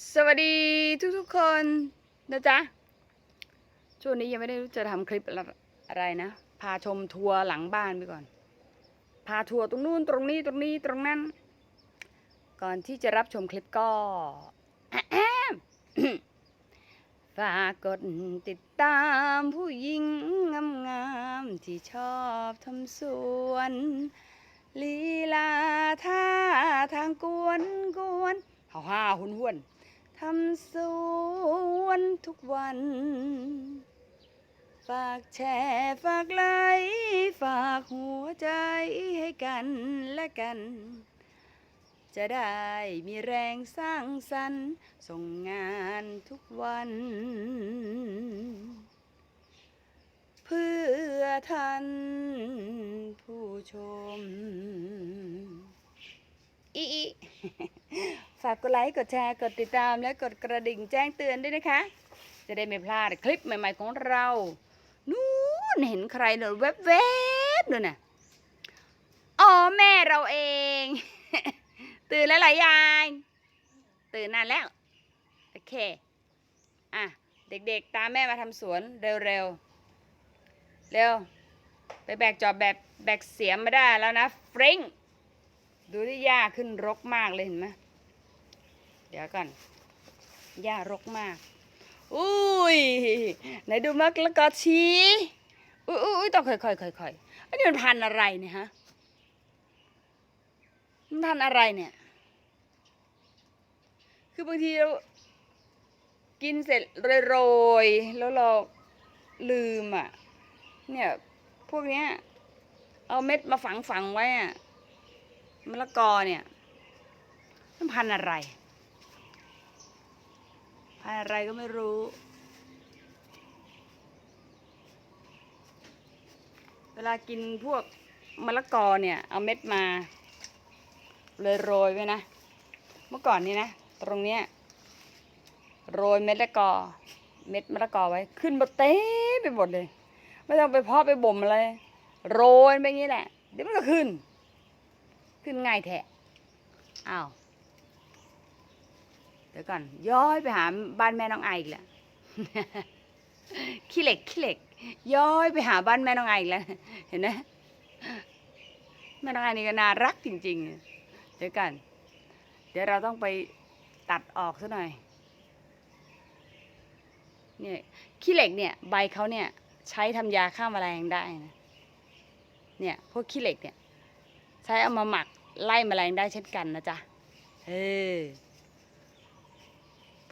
สวัสดีทุกทุกๆคนนะจ๊ะ ช่วงนี้ยังไม่ได้รู้จะทำคลิปอะไรนะ พาชมทัวร์หลังบ้านไปก่อน พาทัวร์ตรงนู้นตรงนี้ตรงนี้ตรงนั้น ก่อนที่จะรับชมคลิปก็ ฝากกดติดตามผู้หญิงงามๆที่ชอบทำสวนลีลาท่าทางกวนกวนฮ่าฮ่าหุนหวน ทำสวนทุกวัน ฝากแชร์ฝากไลค์ฝากหัวใจให้กันและกัน จะได้มีแรงสร้างสรรค์ส่งงานทุกวัน เพื่อท่านผู้ชมอีอี ฝากกดไลค์กดแชร์กดติดตามและกดกระดิ่งแจ้งเตือนด้วยนะคะ จะได้ไม่พลาดคลิปใหม่ ๆของเรานู้นเห็นใครเนอะแวบๆนู่นน่ะอ๋อแม่เราเอง ตื่นแล้วหรอยาย ตื่นนานแล้ว โอเค อะ เด็กๆ ตามแม่มาทำสวนเร็วๆ เร็ว ไปแบกจอบแบบแบกเสียมมาได้แล้วนะฟริงดูที่หญ้าขึ้นรกมากเลยเห็นไหม เดี๋ยวก่อนหญ้ารกมาก อุ้ยไหนดูมะละกอชีอุ้ยอุ้ยอุ้ยต้องค่อยๆค่อยๆอันนี้มันพันธุ์อะไรเนี่ยฮะมันพันธุ์อะไรเนี่ย คือบางทีเรากินเสร็จโรยๆแล้วเราลืมอะ เนี่ย พวกเนี้ย เอาเม็ดมาฝังฝังไว้อะมะละกอเนี่ย มันพันธุ์อะไร พันอะไรก็ไม่รู้ เวลากินพวกมะละกอเนี่ย เอาเม็ดมา เลยโรยไว้นะ เมื่อก่อนนี้นะ ตรงเนี้ยโรยเม็ดละกอ เม็ดมะละกอไว้ ขึ้นมาเต้ไปหมดเลย ไม่ต้องไปเพาะไปบ่มอะไร โรยไปงนี้แหละ เดี๋ยวมันก็ขึ้น ขึ้นง่ายแท้อ้าว เดี๋ยวก่อนย้อยไปหาบ้านแม่น้องไออีกแล้วขี้เหล็กขี้เหล็ก ย้อยไปหาบ้านแม่น้องไออีกแล้วเห็นไหมแม่น้องไอนี่ก็น่ารักจริง ๆ เดี๋ยวกันเดี๋ยวเราต้องไปตัดออกซะหน่อยเนี่ยขี้เหล็กเนี่ยใบเขาเนี่ยใช้ทำยาฆ่าแมลงได้นะเนี่ยพวกขี้เหล็กเนี่ยใช้เอามาหมักไล่แมลงได้เช่นกันนะจ๊ะเออ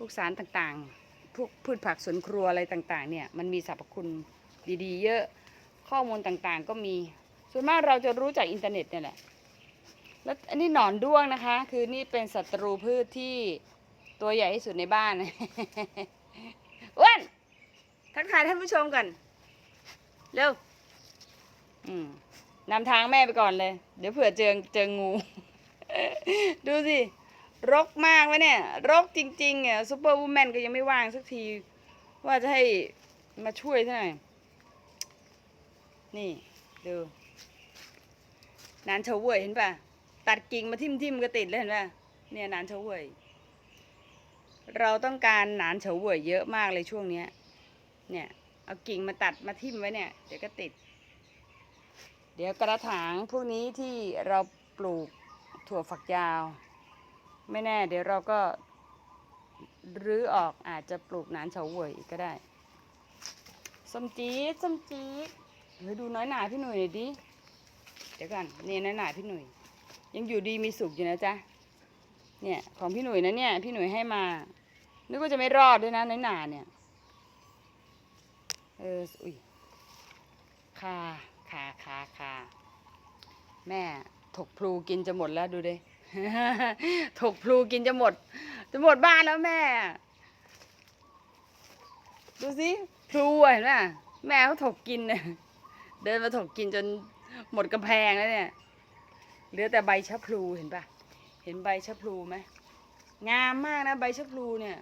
พวกสารต่างๆ พวกพืชผักสวนครัวอะไรต่างๆ เนี่ย มันมีสรรพคุณดีๆ เยอะ ข้อมูลต่างๆ ก็มี ส่วนมากเราจะรู้จากอินเทอร์เน็ตเนี่ยแหละ แล้วอันนี้หนอนด้วงนะคะ คือนี่เป็นศัตรูพืชที่ตัวใหญ่ที่สุดในบ้านอ้วนทักทายท่านผู้ชมกัน เร็ว อืมนำทางแม่ไปก่อนเลย เดี๋ยวเผื่อเจอเจองู ดูสิ รกมากวะเนี่ย รกจริงๆอะซูเปอร์วูแมนก็ยังไม่ว่างสักที ว่าจะให้มาช่วยซะหน่นี่ ดูนานเฉาเว่ยเห็นป่ะ ตัดกิ่งมาทิ่มทิมๆก็ติดเลยเห็นป่ะ เนี่ยนานเฉาเว่ยเราต้องการหนานเฉาเว่ยเยอะมากเลยช่วงเนี้ย เนี่ย เอากิ่งมาตัดมาทิ่มไว้เนี่ย เดี๋ยวก็ติด เดี๋ยวกระถางพวกนี้ที่เราปลูกถั่วฝักยาว ไม่แน่ เดี๋ยวเราก็รื้อออกอาจจะปลูกนานเฉาเวยอีกก็ได้ส้มจี๊ดส้มจี๊ดเฮ้ยดูน้อยหนาพี่หนุ่ยหน่อยดิเดี๋ยวก่อนนี่น้อยหนาพี่หนุ่ยยังอยู่ดีมีสุขอยู่นะจ๊ะเนี่ยของพี่หนุ่ยนะเนี่ยพี่หนุ่ยให้มานึกว่าจะไม่รอดด้วยนะน้อยหนาเนี่ยเอออุ้ยคาคาคาคาแม่ถกพลูกินจะหมดแล้วดูดิ ถกพลูกินจะหมด จะหมดบ้านแล้วแม่ ดูสิพลูเห็นไหมแม่เขาถกกินเนี่ยเดินมาถกกินจนหมดกำแพงแล้วเนี่ยเหลือแต่ใบชะพลูเห็นปะเห็นใบชะพลูไหมงามมากนะใบชะพลูเนี่ย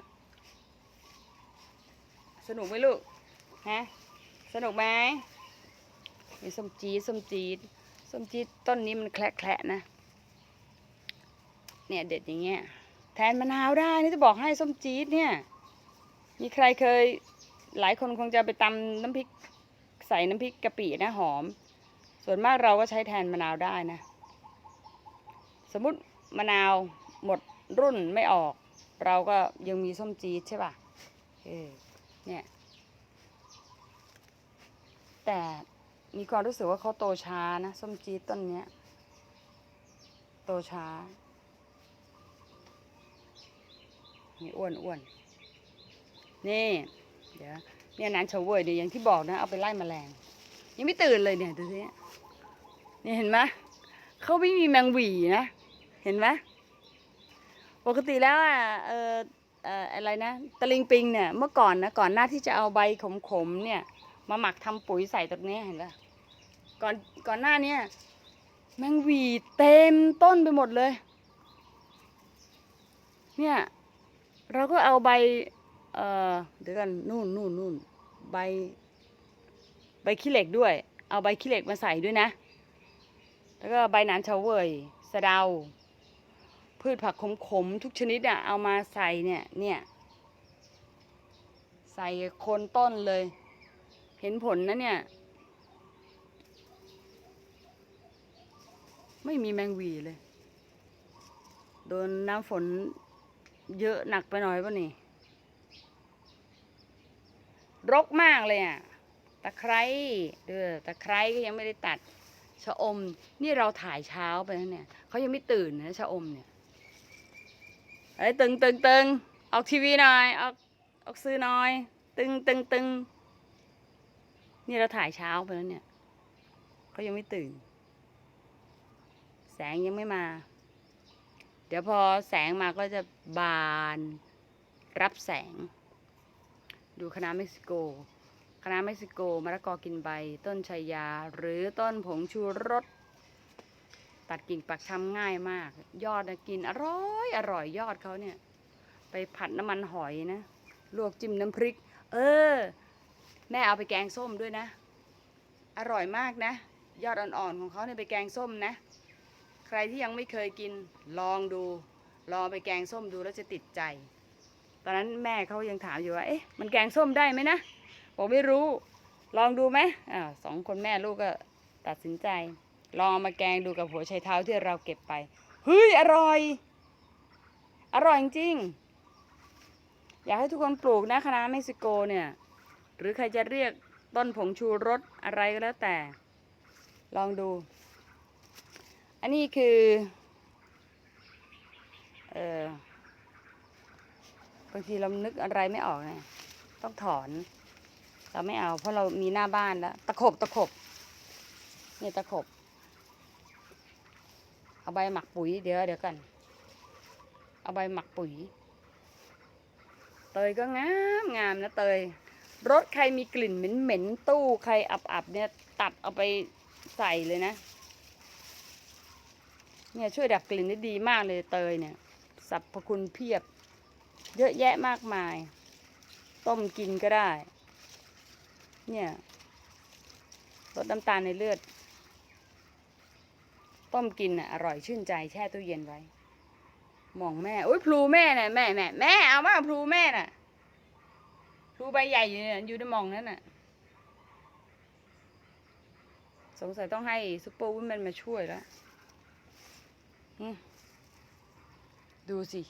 สนุกไหมลูกฮะสนุกไหมมีส้มจีดส้มจีดส้มจีดต้นนี้มันแคละแคละนะ เนี่ยเด็ดอย่างเงี้ยแทนมะนาวได้นี่จะบอกให้ส้มจี๊ดเนี่ยมีใครเคยหลายคนคงจะไปตำน้ำพริกใส่น้ำพริกกะปินะหอม ส่วนมากเราก็ใช้แทนมะนาวได้นะ สมมุติมะนาวหมดรุ่นไม่ออก เราก็ยังมีส้มจี๊ดใช่ป่ะเออเนี่ยแต่มีความรู้สึกว่าเขาโตช้านะ ส้มจี๊ดต้นเนี้ย โตช้า นี่อ้วนอ้วนนี่เดี๋ยวเนี่ยนานเฉาเวยเนี่ยอย่างที่บอกนะเอาไปไล่แมลง ยังไม่ตื่นเลยเนี่ยดูสิเนี่ยเห็นไหมเขาไม่มีแมงหวีนะ เห็นไหมปกติแล้วอะเออเอออะไรนะตะลิงปิงเนี่ยเมื่อก่อนนะก่อนหน้าที่จะเอาใบขมๆเนี่ยมาหมักทำปุ๋ยใส่ตรงนี้เห็นปะก่อนก่อนหน้าเนี้ยแมงหวีเต็มต้นไปหมดเลย เนี่ย เราก็เอาใบ เอ่อเดี๋ยวกันนู่นนู่นนู่นใบ ใบขี้เหล็กด้วย เอาใบขี้เหล็กมาใส่ด้วยนะ แล้วก็ใบหนานเฉาเวยสะเดา พืชผักขมๆทุกชนิดอะเอามาใส่เนี่ย เนี่ย ใส่โคนต้นเลย เห็นผลนะเนี่ย ไม่มีแมงวีเลย โดนน้ำฝน เยอะหนักไปหน่อยป่ะนี่ รกมากเลยอะ ตะไคร้เออตะไคร้ก็ยังไม่ได้ตัด ชะอม นี่เราถ่ายเช้าไปนะเนี่ย เขายังไม่ตื่นนะชะอมเนี่ยเอ้ตึงตึงตึงออกทีวีหน่อย ออกออกซื้อหน่อย ตึงตึงตึงนี่เราถ่ายเช้าไปแล้วเนี่ยเขายังไม่ตื่น แสงยังไม่มา เดี๋ยวพอแสงมาก็จะบานรับแสง ดูคณะเม็กซิโก คณะเม็กซิโกมะละกอกินใบ ต้นชายา หรือต้นผงชูรส ตัดกิ่งปักชำง่ายมาก ยอดนะกินอร่อยอร่อยยอดเขาเนี่ย ไปผัดน้ำมันหอยนะ ลวกจิ้มน้ำพริก เออ แม่เอาไปแกงส้มด้วยนะ อร่อยมากนะ ยอดอ่อนๆของเขาเนี่ยไปแกงส้มนะ ใครที่ยังไม่เคยกินลองดู ลองไปแกงส้มดูแล้วจะติดใจ ตอนนั้นแม่เขายังถามอยู่ว่า เอ๊ะ มันแกงส้มได้ไหมนะบอกไม่รู้ ลองดูไหมอ่าสองคนแม่ลูกก็ตัดสินใจ ลองเอามาแกงดูกับหัวไชเท้าที่เราเก็บไป เฮ้ย อร่อย อร่อยจริง อยากให้ทุกคนปลูกนะคณะเม็กซิโกเนี่ย หรือใครจะเรียกต้นผงชูรสอะไรก็แล้วแต่ ลองดู อันนี้คือเออบางทีเรานึกอะไรไม่ออกไงต้องถอน เราไม่เอา เพราะเรามีหน้าบ้านแล้ว ตะขบตะขบเนี่ยตะขบ เอาใบหมักปุ๋ยเดี๋ยวเดี๋ยวกัน เอาใบหมักปุ๋ย เตยก็งามงามนะเตย รถใครมีกลิ่นเหม็นเหม็นตู้ใครอับอับเนี่ย ตัดเอาไปใส่เลยนะ เนี่ยช่วยดับกลิ่นได้ดีมากเลยเตยเนี่ยสรรพคุณเพียบ เยอะแยะมากมาย ต้มกินก็ได้ เนี่ยลดน้ำตาลในเลือด ต้มกินอะอร่อยชื่นใจแช่ตู้เย็นไว้ มองแม่โอ้ยพลูแม่น่ะแม่แม่แม่เอามาพลูแม่น่ะพลูใบใหญ่อยู่เนี่ยอยู่ในมองนั้นน่ะสงสัยต้องให้ซุปเปอร์วุ้นแมนมาช่วยแล้ว ดูสิ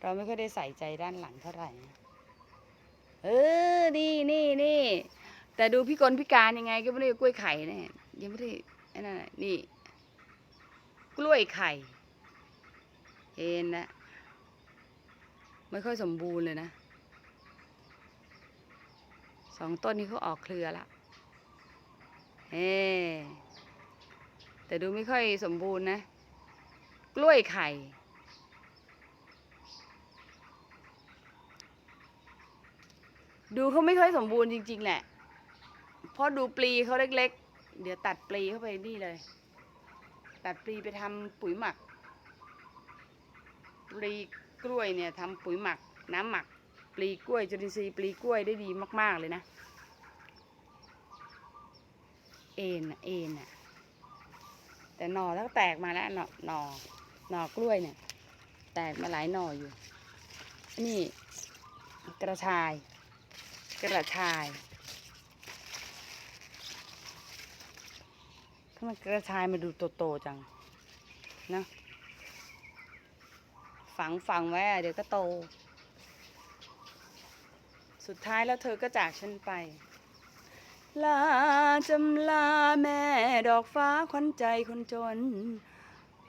เราไม่ค่อยได้ใส่ใจด้านหลังเท่าไหร่ เออ นี่นี่นี่แต่ดูพี่กลพิการยังไง ก็ไม่ได้กล้วยไข่เนี่ยยังไม่ได้ไอ้นั่นนี่ กล้วยไข่เอ็นนะไม่ค่อยสมบูรณ์เลยนะสองต้นนี้เขาออกเครือละเฮ้แต่ดูไม่ค่อยสมบูรณ์นะ กล้วยไข่ ดูเขาไม่ค่อยสมบูรณ์จริง ๆ แหละ เพราะดูปลีเขาเล็ก ๆ เดี๋ยวตัดปลีเข้าไปนี่เลย ตัดปลีไปทำปุ๋ยหมัก ปลีกล้วยเนี่ยทำปุ๋ยหมัก น้ำหมัก ปลีกล้วยจุลินทรีย์ปลีกล้วยได้ดีมาก ๆ เลยนะ เอ็นน่ะเอ็นน่ะแต่หน่อแล้วแตกมาแล้วหนอหน่อ หน่อกล้วยเนี่ย แตกมาหลายหน่ออยู่ นี่กระชาย กระชายทำไมกระชายมาดูโตๆจังนะฝังฝังไว้อะเดี๋ยวก็โต สุดท้ายแล้วเธอก็จากฉันไป ลาจำลาแม่ดอกฟ้าขวัญใจคนจน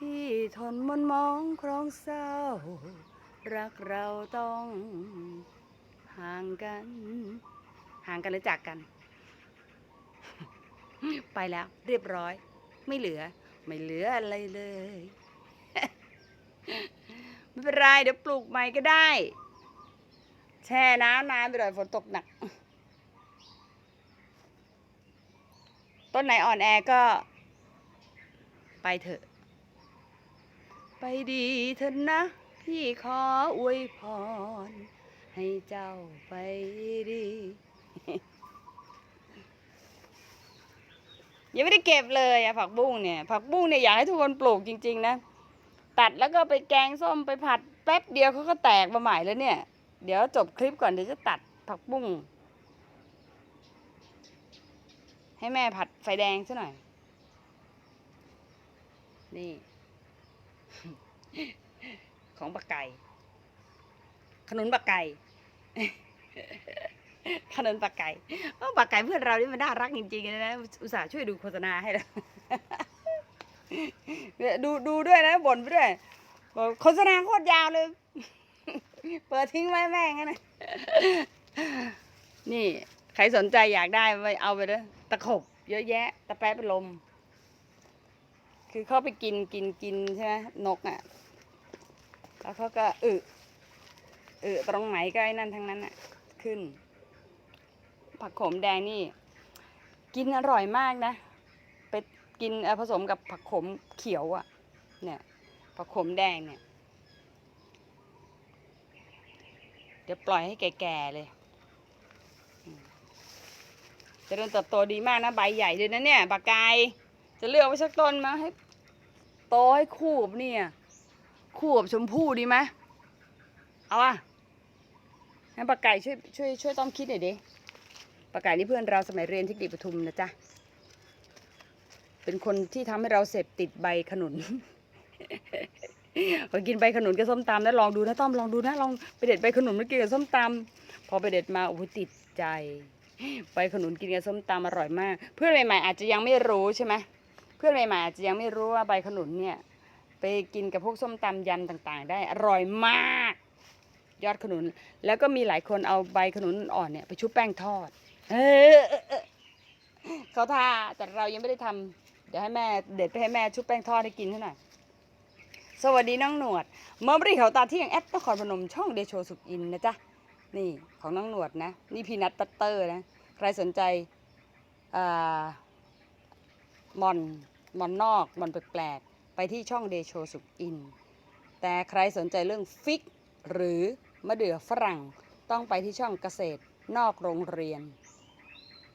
พี่ทนมนมองครองเศร้า รักเราต้องห่างกัน ห่างกันหรือจากกัน ไปแล้วเรียบร้อย ไม่เหลือ ไม่เหลืออะไรเลย ไม่เป็นไรเดี๋ยวปลูกใหม่ก็ได้ แช่น้ำนานไปหน่อยฝนตกหนัก ต้นไหนอ่อนแอก็ ไปเถอะ ไปดีเถอะนะ พี่ขออวยพร ให้เจ้าไปดี ยังไม่ได้เก็บเลยอะผักบุ้งเนี่ย ผักบุ้งเนี่ยอยากให้ทุกคนปลูกจริง ๆ นะ ตัดแล้วก็ไปแกงส้มไปผัดแป๊บเดียวเขาก็แตกมาใหม่แล้วเนี่ย เดี๋ยวจบคลิปก่อนเดี๋ยวจะตัดผักบุ้งให้แม่ผัดไฟแดงซะหน่อย นี่ ของปลาไก่ ขนุนปลาไก่ขนุนปลาไก่เออปลาไก่เพื่อนเรานี่มันน่ารักจริงๆเลยนะอุตส่าห์ช่วยดูโฆษณาให้เราดูดูด้วยนะบ่นไปด้วยบอกโฆษณาโคตรยาวเลย เปิดทิ้งไว้แม่งนนะนี่ใครสนใจอยากได้ไปเอาไปเลยตะขบ เยอะแยะ ตะแป๊ะเป็นลม คือเขาไปกินกินกินใช่ไหมนกอะ แล้วเขาก็อึอึตรงไหนก็ไอ้นั่นทั้งนั้นอะขึ้น ผักโขมแดงนี่ กินอร่อยมากนะไปกินผสมกับผักโขมเขียวอะ เนี่ย ผักโขมแดงเนี่ย เดี๋ยวปล่อยให้แก่ๆเลยจะเริ่มเติบโตดีมากนะใบใหญ่เลยนะเนี่ยปากกายจะเลือกไว้สักต้นมาให้โตให้คู่กับเนี่ย คู่กับชมพู่ดีไหมเอาอะให้ปากไก่ช่วยช่วยช่วยต้อมคิดหน่อยดิปากไก่นี่เพื่อนเราสมัยเรียนเทคนิคปทุมนะจ๊ะ เป็นคนที่ทำให้เราเสพติดใบขนุนพอกินใบขนุนกับส้มตำแล้วลองดูนะต้อมลองดูนะลองไปเด็ดใบขนุนมากินกับส้มตำพอไปเด็ดมาโอ้โหติดใจ ใบขนุนกินกับส้มตำอร่อยมาก เพื่อนใหม่ๆอาจจะยังไม่รู้ใช่ไหมเพื่อนใหม่ๆอาจจะยังไม่รู้ว่าใบขนุนเนี่ย ไปกินกับพวกส้มตำยำต่างๆ ได้อร่อยมาก ยอดขนุน แล้วก็มีหลายคนเอาใบขนุนอ่อนเนี่ยไปชุบแป้งทอดเออเขาทาแต่เรายังไม่ได้ทำเดี๋ยวให้แม่เด็ดไปให้แม่ชุบแป้งทอดให้กินให้หน่อยสวัสดีน้องหนวดเมื่อบริเขาตาเที่ยงแอดนครพนมช่องเดโชสุกอินนะจ๊ะนี่ของน้องหนวดนะ นี่พีนัทปัตเตอร์นะ ใครสนใจอ่ามอนมอนนอกมอนแปลก ไปที่ช่องเดโชสุกอิน แต่ใครสนใจเรื่องฟิก หรือมะเดื่อฝรั่งต้องไปที่ช่องเกษตรนอกโรงเรียน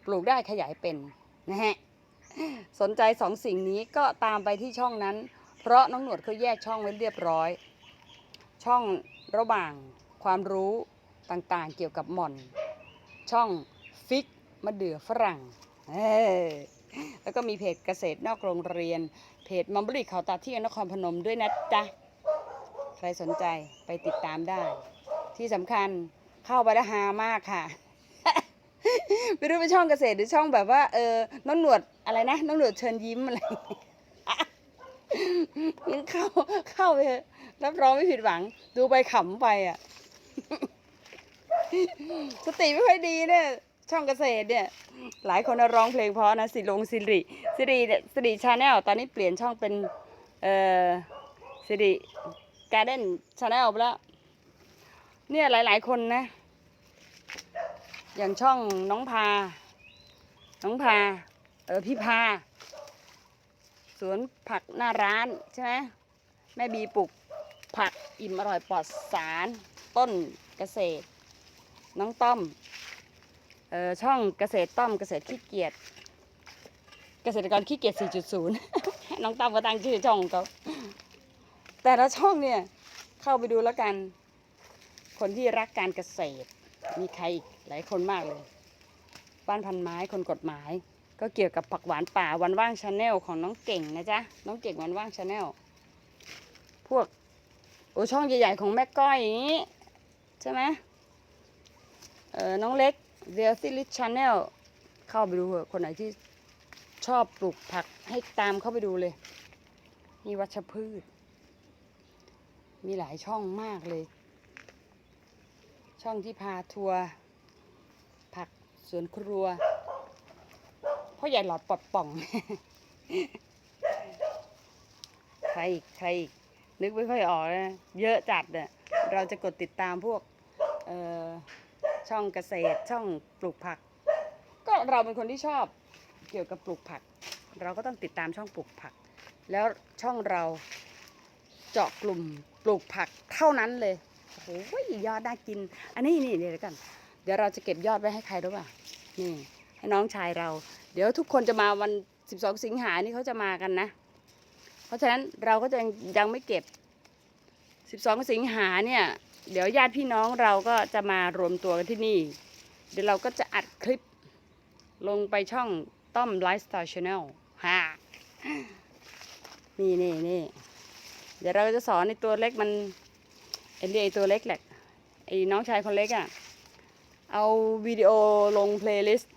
ปลูกได้ขยายเป็นนะฮะสนใจสองสิ่งนี้ก็ตามไปที่ช่องนั้น เพราะน้องหนวดเขาแยกช่องไว้เรียบร้อย ช่องระหว่างความรู้ต่างๆเกี่ยวกับหม่อน ช่องฟิกมะเดื่อฝรั่งเออ แล้วก็มีเพจเกษตรนอกโรงเรียน เพจมัมบรีเขาตาที่นครพนมด้วยนะจ๊ะ ใครสนใจไปติดตามได้ ที่สำคัญเข้าไปแล้วฮามากค่ะ ไม่รู้เป็นช่องเกษตรหรือช่องแบบว่าเออน้องหนวดอะไรนะน้องหนวดเชิญยิ้มอะไรยังเข้าเข้าไปรับรองไม่ผิดหวัง ดูไปขำไปอะ สติไม่ค่อยดีเนี่ย ช่องเกษตรเนี่ย หลายคนร้องเพลงเพราะนะสิลงสิริสิริเนี่ยสิริชาแนลตอนนี้เปลี่ยนช่องเป็นเอ่อสิริการ์เด้นชาแนลไปแล้วเนี่ยหลาย ๆ คนนะ อย่างช่องน้องพา น้องพา เออพี่พา สวนผักหน้าร้านใช่ไหมแม่บีปลูกผักอิ่มอร่อยปลอดสาร ต้นเกษตร น้องต้อม ช่องเกษตรต้อมเกษตรขี้เกียจเกษตรกรขี้เกียจ 4.0 น้องต้อมก็ตั้งชื่อช่องของเขาแต่ละช่องเนี่ยเข้าไปดูแล้วกัน คนที่รักการเกษตร มีใครอีกหลายคนมากเลย บ้านพันไม้คนกฎหมาย ก็เกี่ยวกับผักหวานป่าวันว่างชาแนลของน้องเก่งนะจ๊ะน้องเก่งวันว่างชาแนลพวกโอช่องใหญ่ๆของแม่ก้อยอย่างนี้ใช่ไหมเออน้องเล็ก เ e ลซิลิชาแนลเข้าไปดูเถอะคนไหนที่ชอบปลูกผักให้ตามเข้าไปดูเลย มีวัชพืช มีหลายช่องมากเลย ช่องที่พาทัวร์ผักสวนครัวพ่อใหญ่หลอดปอดป่อง ใครอีกใครอีกนึกไม่ค่อยออกนะ เยอะจัดเนี่ยเราจะกดติดตามพวก เอ่อ ช่องเกษตรช่องปลูกผัก ก็เราเป็นคนที่ชอบเกี่ยวกับปลูกผัก เราก็ต้องติดตามช่องปลูกผัก แล้วช่องเราเจาะกลุ่มปลูกผักเท่านั้นเลยโอ้โหยอดน่ากิน อันนี้นี่เดี๋ยวกัน เดี๋ยวเราจะเก็บยอดไว้ให้ใครรู้ป่ะนี่ให้น้องชายเรา เดี๋ยวทุกคนจะมาวัน 12 สิงหานี่เขาจะมากันนะ เพราะฉะนั้นเราก็จะยังไม่เก็บ 12 สิงหาเนี่ย เดี๋ยวญาติพี่น้องเราก็จะมารวมตัวกันที่นี่ เดี๋ยวเราก็จะอัดคลิป ลงไปช่องต้อมไลฟ์สไตล์ชาแนลฮะนี่นี่นี่เดี๋ยวเราจะสอนในตัวเล็กมันเอ็นดีไอตัวเล็กแหละไอ้น้องชายคนเล็กอะ่ะ เอาวิดีโอลงเพลย์ลิสต์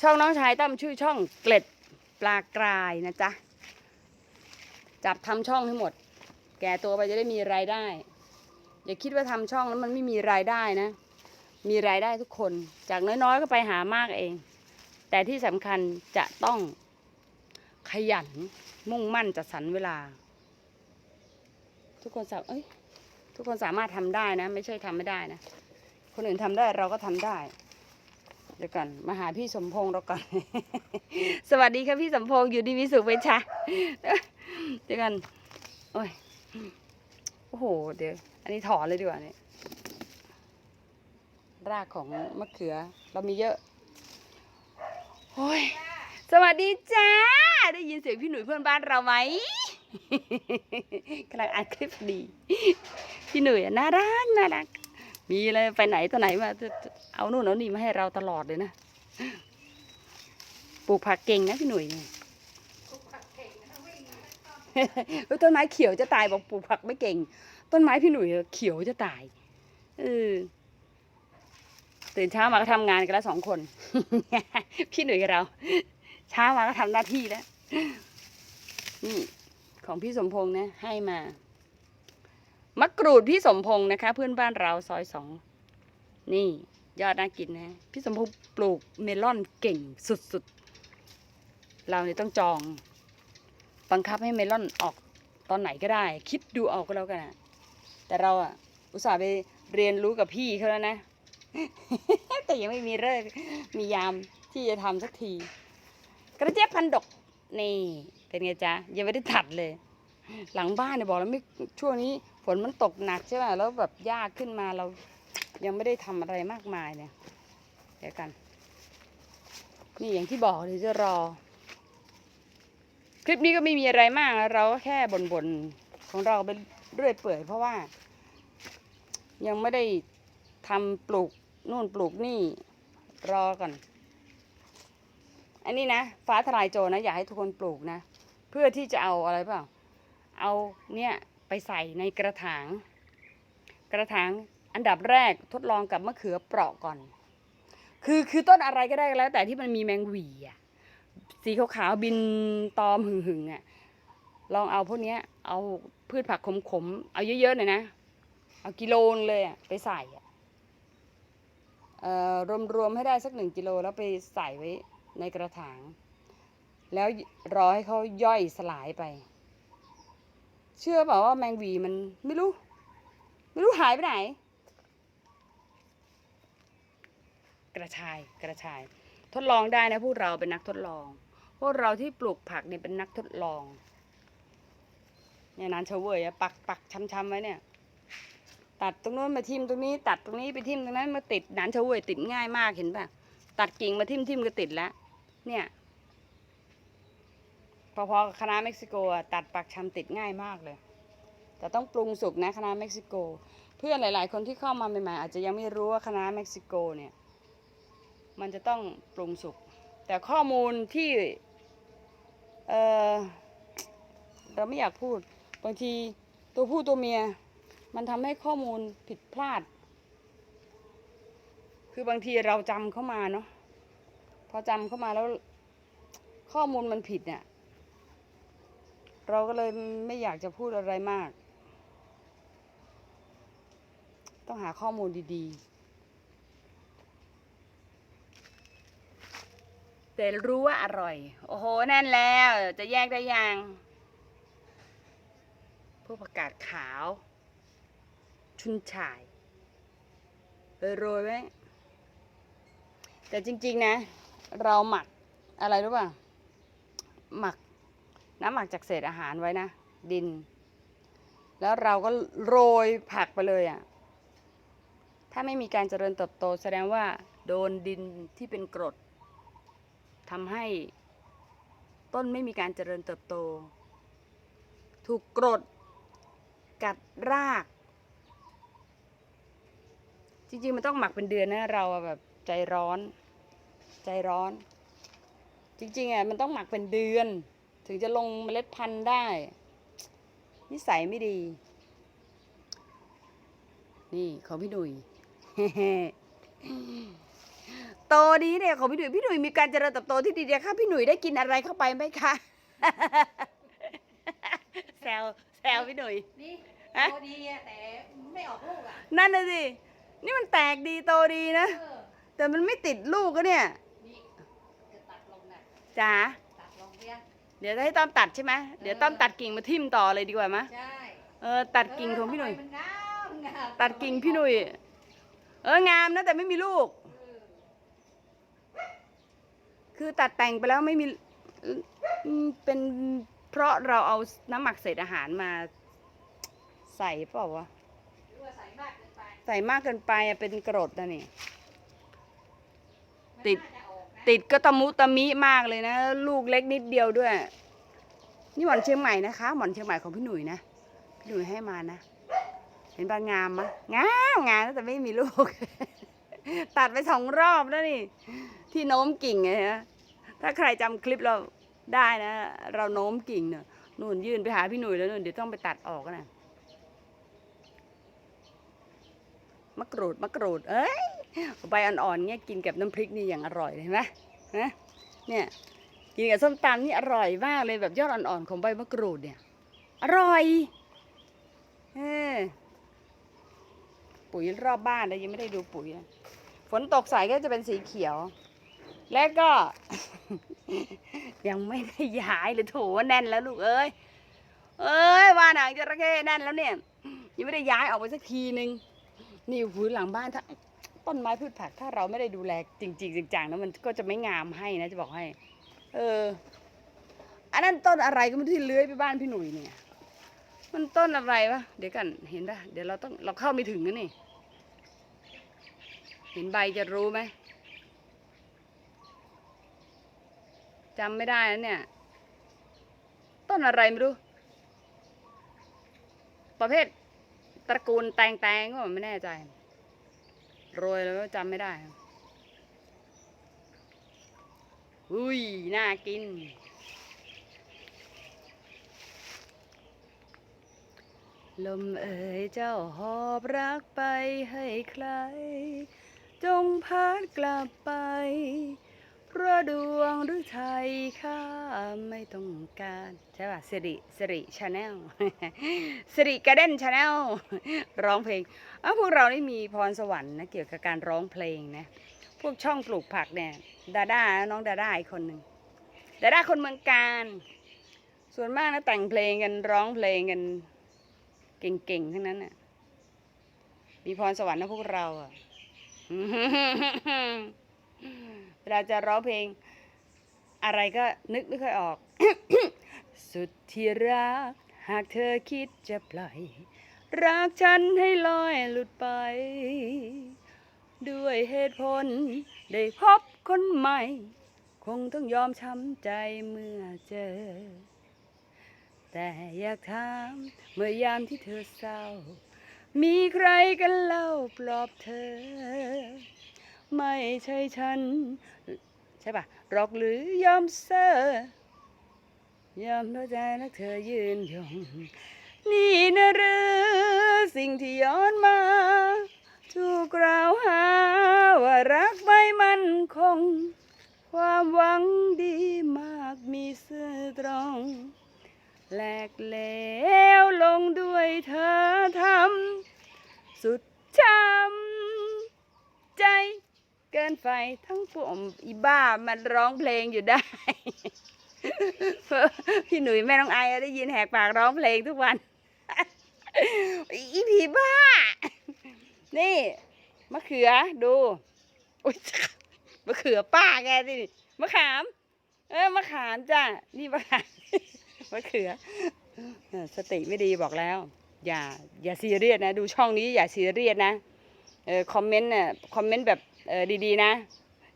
ช่องน้องชายตั้มชื่อช่องเกล็ดปลากรายนะจ๊ะ จับทำช่องให้หมด แก่ตัวไปจะได้มีรายได้ อย่าคิดว่าทำช่องแล้วมันไม่มีรายได้นะ มีรายได้ทุกคน จากน้อยๆก็ไปหามากเอง แต่ที่สำคัญจะต้องขยันมุ่งมั่นจัดสรรเวลา ทุกคนสามเอ้ยทุกคนสามารถทำได้นะ ไม่ใช่ทำไม่ได้นะ คนอื่นทำได้เราก็ทำได้ เดี๋ยวก่อนมาหาพี่สมพงษ์เราก่อน สวัสดีครับพี่สมพงษ์อยู่ดีมีสุขไหมจ๊ะเดี๋ยวกันโอ้ยโอ้โห เดี๋ยว อันนี้ถอนเลยดีกว่าเนี่ยรากของมะเขือเรามีเยอะโอ้ยสวัสดีจ้า ได้ยินเสียงพี่หนุ่ยเพื่อนบ้านเราไหมกำลังอัดคลิปดี พี่หนุ่ยอะน่ารักน่ารัก มีอะไรไปไหนต่อไหนมาจะจะเอานู่นเอานี่มาให้เราตลอดเลยนะปลูกผักเก่งนะพี่หนุ่ยเนี่ยเฮ้ยต้นไม้เขียวจะตายบอกปลูกผักไม่เก่ง ต้นไม้พี่หนุ่ยเขียวจะตายเออตื่นเช้ามาก็ทำงานกันแล้วสองคน พี่หนุ่ยกับเรา เช้ามาก็ทำหน้าที่แล้วนี่ของพี่สมพงษ์นะ ให้มามะกรูดพี่สมพงษ์นะคะ เพื่อนบ้านเราซอยสองนี่ยอดน่ากินนะพี่สมพงษ์ปลูกเมลอนเก่งสุดๆ เราเนี่ยต้องจอง บังคับให้เมลอนออกตอนไหนก็ได้ คิดดูเอาก็แล้วกันนะ แต่เราอะอุตส่าห์ไปเรียนรู้กับพี่เขาแล้วนะ แต่ยังไม่มีเลิกมียามที่จะทำสักที กระเจี๊ยบพันดก นี่ เป็นไงจ๊ะ ยังไม่ได้ตัดเลย หลังบ้านเนี่ยบอกแล้วไม่ช่วงนี้ฝนมันตกหนักใช่ไหมแล้วแบบยากขึ้นมาเรายังไม่ได้ทำอะไรมากมายเนี่ย เดี๋ยวกัน นี่อย่างที่บอกเดี๋ยวจะรอ คลิปนี้ก็ไม่มีอะไรมาก เราก็แค่บ่นๆของเราไป เรื่อยเปื่อยเพราะว่า ยังไม่ได้ทำปลูกนู่นปลูกนี่รอก่อน อันนี้นะ ฟ้าทลายโจรนะ อยากให้ทุกคนปลูกนะ เพื่อที่จะเอาอะไรเปล่า เอาเนี่ยไปใส่ในกระถาง กระถางอันดับแรกทดลองกับมะเขือเปราะก่อน คือคือต้นอะไรก็ได้แล้ว แต่ที่มันมีแมงหวีอะสีขาวๆบินตอมหึงๆอะลองเอาพวกเนี้ยเอา พืชผักขมๆ เอาเยอะๆหน่อยนะ เอากิโลนเลยอะไปใส่อะเอ่อรวมๆให้ได้สักหนึ่งกิโลแล้วไปใส่ไว้ในกระถาง แล้วรอให้เขาย่อยสลายไป เชื่อเปล่าว่าแมงวีมันไม่รู้ ไม่รู้หายไปไหน กระชายกระชาย ทดลองได้นะพวกเราเป็นนักทดลอง พวกเราที่ปลูกผักเนี่ยเป็นนักทดลอง เนี่ยนานเฉวยอะปักปักช้ำๆไว้เนี่ย ตัดตรงนู้นมาทิ่มตรงนี้ ตัดตรงนี้ไปทิ่มตรงนั้นมาติดหนานเฉวยติดง่ายมากเห็นปะตัดกิ่งมาทิ่มทิ่มก็ติดแล้วเนี่ย พอๆกับคณะเม็กซิโกตัดปักชำติดง่ายมากเลย แต่ต้องปรุงสุกนะคณะเม็กซิโก เพื่อนหลาย ๆ คนที่เข้ามาใหม่ๆอาจจะยังไม่รู้ว่าคณะเม็กซิโกเนี่ย มันจะต้องปรุงสุก แต่ข้อมูลที่ เออเราไม่อยากพูด บางทีตัวผู้ตัวเมีย มันทำให้ข้อมูลผิดพลาด คือบางทีเราจำเข้ามาเนาะพอจำเข้ามาแล้วข้อมูลมันผิดเนี่ย เราก็เลยไม่อยากจะพูดอะไรมาก ต้องหาข้อมูลดีๆ แต่รู้ว่าอร่อย โอ้โหแน่นแล้ว จะแยกได้ยัง วกผักกาดขาว ชุนฉ่ายโรยไว้ แต่จริง ๆ นะ เราหมักอะไรรู้ป่ะ หมักน้ำหมักจากเศษอาหารไว้นะ ดิน แล้วเราก็โรยผักไปเลยอะ่ะ ถ้าไม่มีการเจริญเติบโต แสดงว่าโดนดินที่เป็นกรดทำให้ต้นไม่มีการเจริญเติบโต ถูกกรด กัดราก จริงๆ มันต้องหมักเป็นเดือนนะเราแบบใจร้อน ใจร้อน จริงๆอะมันต้องหมักเป็นเดือน ถึงจะลงเมล็ดพันธุ์ได้ นิสัยไม่ดี นี่ของพี่หนุ่ยโตดีเนี่ยของพี่หนุ่ยพี่หนุ่ยมีการเจริญเติบโตที่ดีเนี่ยค่ะพี่หนุ่ยได้กินอะไรเข้าไปไหมคะแซว แซวพี่หนุ่ย นี่ฮะโตดีอะแต่ไม่ออกลูกอะนั่นน่ะสิ นี่มันแตกดีโตดีนะ เออแต่มันไม่ติดลูกก็เนี่ยนี่จะตัดลงน่ะจ๋า ตัดลงเพียงเดี๋ยวจะให้ต้อมตัดใช่ไหมเดี๋ยวต้อมตัดกิ่งมาทิ่มต่อเลยดีกว่าไหมใช่เออตัดกิ่งของพี่หนุ่ยเมันงามงามตัดกิ่งพี่หนุ่ย เอองามนะแต่ไม่มีลูก เออคือตัดแต่งไปแล้วไม่มีอืมเป็น เพราะเราเอาน้ำหมักเศษอาหารมาใส่เปล่าวะใส่มากเกินไปใส่มากเกินไปเป็นกรดนะนี่ ติดติดก็ตะมุตะมิมากเลยนะ ลูกเล็กนิดเดียวด้วย นี่หมอนเชียงใหม่นะคะหมอนเชียงใหม่ของพี่หนุ่ยนะพี่หนุ่ยให้มานะเห็นปางงามมะงามงามแต่ไม่มีลูก ตัดไปสองรอบแล้วนี่ ที่โน้มกิ่งไงฮะถ้าใครจำคลิปเรา ได้นะ เราโน้มกิ่งเนอะนู่นยื่นไปหาพี่หนุ่ยแล้วนู่นเดี๋ยวต้องไปตัดออกนะมะกรูดมะกรูด เอ้ยใบอ่อนๆเงี้ยกินกับน้ำพริกนี่อย่างอร่อยเห็นไหมฮะเนี่ยกินกับส้มตำนี่อร่อยมากเลยแบบยอดอ่อนๆของใบมะกรูดเนี่ย อร่อยเออปุ๋ยรอบบ้านเลยยังไม่ได้ดูปุ๋ยนะฝนตกใส่ก็จะเป็นสีเขียว และก็ ยังไม่ได้ย้ายเลยโถแน่นแล้วลูกเอ้ยเอ้ยว่าหนังจระเข้แน่นแล้วเนี่ย ยังไม่ได้ย้ายออกไปสักทีนึงนี่หูหลังบ้านถ้าต้นไม้พืชผักถ้าเราไม่ได้ดูแลจริงๆจังๆนะมันก็จะไม่งามให้นะจะบอกให้ เออ อันนั้นต้นอะไรก็ไม่ที่เลื้อยไปบ้านพี่หนุ่ยเนี่ย มันต้นอะไรวะเดี๋ยวกันเห็นปะเดี๋ยวเราต้องเราเข้าไม่ถึงนะนี่ เห็นใบจะรู้ไหม จำไม่ได้แล้วเนี่ย ต้นอะไรไม่รู้ ประเภทตระกูลแตงแตงก็ไม่แน่ใจ โรยแล้วก็จำไม่ได้อุ้ย น่ากิน ลมเอ่ยเจ้าหอบรักไปให้ใคร จงพัดกลับไป เพราะดวงหรือไทยข้าไม่ต้องการ ใช่ป่ะสิริสิริชาแนลสิริกร์เด้นชาแนลร้องเพลงเอ้าพวกเรานี่มีพรสวรรค์นะเกี่ยวกับการร้องเพลงนะ พวกช่องปลูกผักเนี่ยดาด้าน้องดาด้าอีกคนหนึ่งดาด้าคนเมืองการ ส่วนมากนะแต่งเพลงกันร้องเพลงกัน เก่งๆทั้งนั้นน่ะมีพรสวรรค์นะพวกเราอะ ลาจะร้องเพลง อะไรก็นึกไม่ค่อยออก สุดที่รัก หากเธอคิดจะปล่อย รักฉันให้ลอยหลุดไป ด้วยเหตุผล ได้พบคนใหม่ คงต้องยอมช้ำใจเมื่อเจอ แต่อยากถามเมื่อยามที่เธอเศร้า มีใครกันเล่าปลอบเธอ ไม่ใช่ฉัน ใช่ปะหรอกหรือยอมเซอยอมเข้าใจและเธอยืนยง นี่นะหรือสิ่งที่ย้อนมาถูกกล่าวหาว่ารักไม่มั่นคง ความหวังดีมากมีซื่อตรง แหลกเหลวลงด้วยเธอทำสุดช้ำ กินไฟทั้งปวงอีบ้ามันร้องเพลงอยู่ได้ พี่หนุ่ยแม่น้องไอได้ยินแหกปากร้องเพลงทุกวัน อีผีบ้า นี่มะเขือดูอุ๊ยมะเขือป้าแกดิมะขาม เออมะขามจ้ะนี่มะขามมะเขือเออสติไม่ดีบอกแล้ว อย่าอย่าซีเรียสนะ ดูช่องนี้อย่าซีเรียสนะเออคอมเมนต์น่ะคอมเมนต์แบบ เออดีๆนะ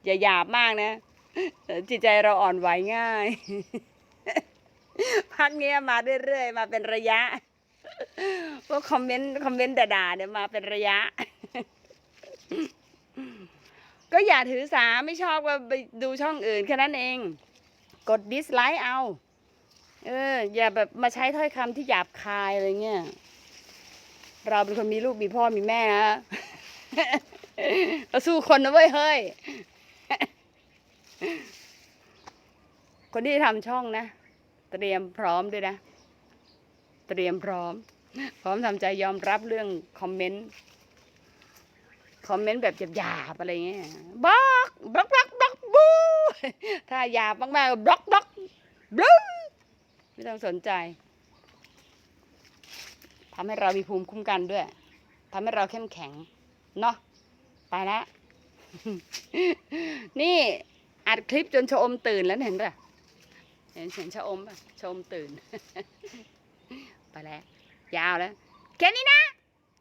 อย่าหยาบมากนะ จิตใจเราอ่อนไหวง่าย พักเนี้ยมาเรื่อยๆ มาเป็นระยะ พวกคอมเมนต์คอมเมนต์ด่าๆเนี่ยมาเป็นระยะ ก็อย่าถือสาไม่ชอบก็ไปดูช่องอื่นแค่นั้นเอง กดดิสไลค์เอา เออ อย่าแบบมาใช้ถ้อยคำที่หยาบคายอะไรเงี้ย เราเป็นคนมีลูกมีพ่อมีแม่นะ เราสู้คนนะเว้ยเฮ้ย คนที่ทำช่องนะ เตรียมพร้อมด้วยนะ เตรียมพร้อม พร้อมทำใจยอมรับเรื่องคอมเมนต์ คอมเมนต์แบบหยาบๆอะไรเงี้ยบล็อกบล็อกบล็อกบล็อกบูถ้าหยาบมากๆบล็อกบล็อกบลูไม่ต้องสนใจทำให้เรามีภูมิคุ้มกันด้วยทำให้เราเข้มแข็ง เนาะ ไปแล้วนี่อัดคลิปจนชะอมตื่นแล้วเห็นปะเห็นเห็นชะอมปะชะอมตื่น ไปแล้ว ยาวแล้ว แค่นี้นะ